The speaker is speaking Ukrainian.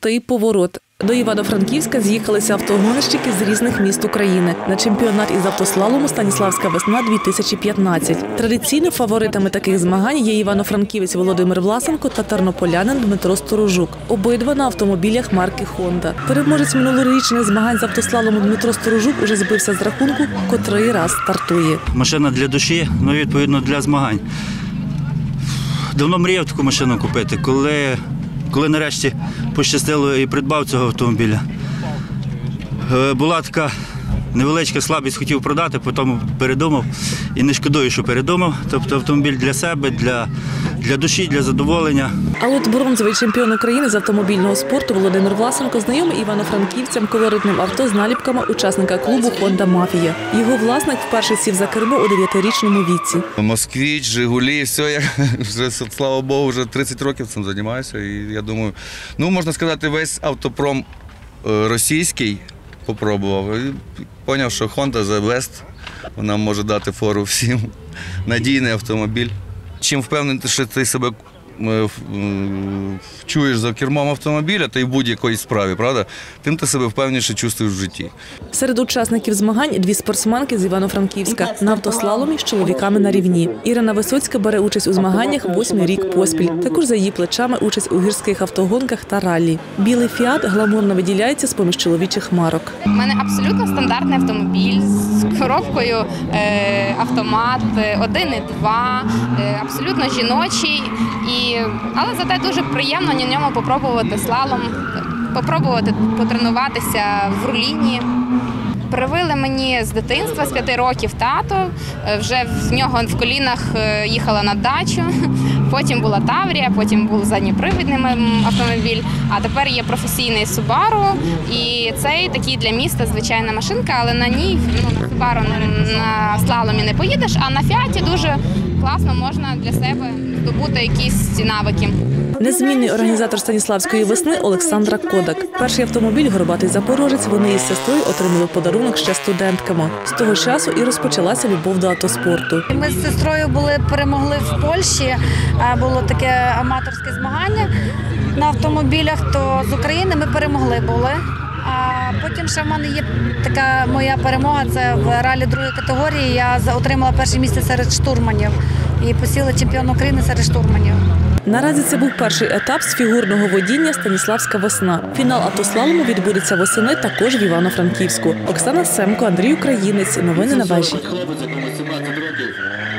крутий поворот. До Івано-Франківська з'їхалися автогонщики з різних міст України на чемпіонат із автослалому Станіславська весна 2015. Традиційно фаворитами таких змагань є івано-франківець Володимир Власенко та тернополянин Дмитро Сторожук. Обидва на автомобілях марки Хонда. Переможець минулорічних змагань з автослалому Дмитро Сторожук уже збився з рахунку, котрий раз стартує. Машина для душі, ну відповідно для змагань. Давно мріяв таку машину купити. Коли, коли нарешті пощастило і придбав цього автомобіля, е, була така невеличка слабість, хотів продати, потім передумав і не шкодую, що передумав. Тобто автомобіль для себе, для, для душі, для задоволення. А от бронзовий чемпіон України з автомобільного спорту Володимир Власенко знайомий івано-франківцям колоритним авто з наліпками учасника клубу Хонда Мафія. Його власник вперше сів за кермо у 9-річному віці. Москвіч, Жигулі, все, я вже, слава Богу, вже 30 років цим займаюся. І я думаю, ну можна сказати, весь автопром е, російський попробував. І поняв, що Honda the best, вона може дати фору всім. Надійний автомобіль. Чим впевнений, що ти себе чуєш за кермом автомобіля, та й будь-якій справі, правда? Тим ти себе впевненіше чувствуєш в житті. Серед учасників змагань дві спортсменки з Івано-Франківська на автослаломі з чоловіками на рівні. Ірина Висоцька бере участь у змаганнях восьмий рік поспіль. Також за її плечами участь у гірських автогонках та раллі. Білий фіат гламурно виділяється з поміж чоловічих марок. У мене абсолютно стандартний автомобіль з коробкою е, автомат 1,2, е, абсолютно жіночий, і, але зате дуже приємно на ньому попробувати слалом, попробувати потренуватися в руліні. Привили мені з дитинства, з п'яти років тато. Е, Вже в нього в колінах е, їхала на дачу. Потім була Таврія, потім був задньопривідний автомобіль. А тепер є професійний Субару. І цей такий для міста звичайна машинка, але на ній ну, на Субару на слаломі не поїдеш, а на фіаті дуже класно можна для себе здобути якісь навики. Незмінний організатор Станіславської весни Олександра Кодак. Перший автомобіль горбатий запорожець. Вони із сестрою отримали подарунок ще студентками. З того часу і розпочалася любов до автоспорту. Ми з сестрою були перемогли в Польщі. Було таке аматорське змагання на автомобілях. То з України ми перемогли були. А потім ще в мене є така моя перемога. Це в ралі другої категорії. Я отримала перше місце серед штурманів і посіла чемпіон України серед штурманів. Наразі це був перший етап з фігурного водіння Станіславська весна. Фінал автослалому відбудеться восени також в Івано-Франківську. Оксана Семко, Андрій Українець. Новини на вежі.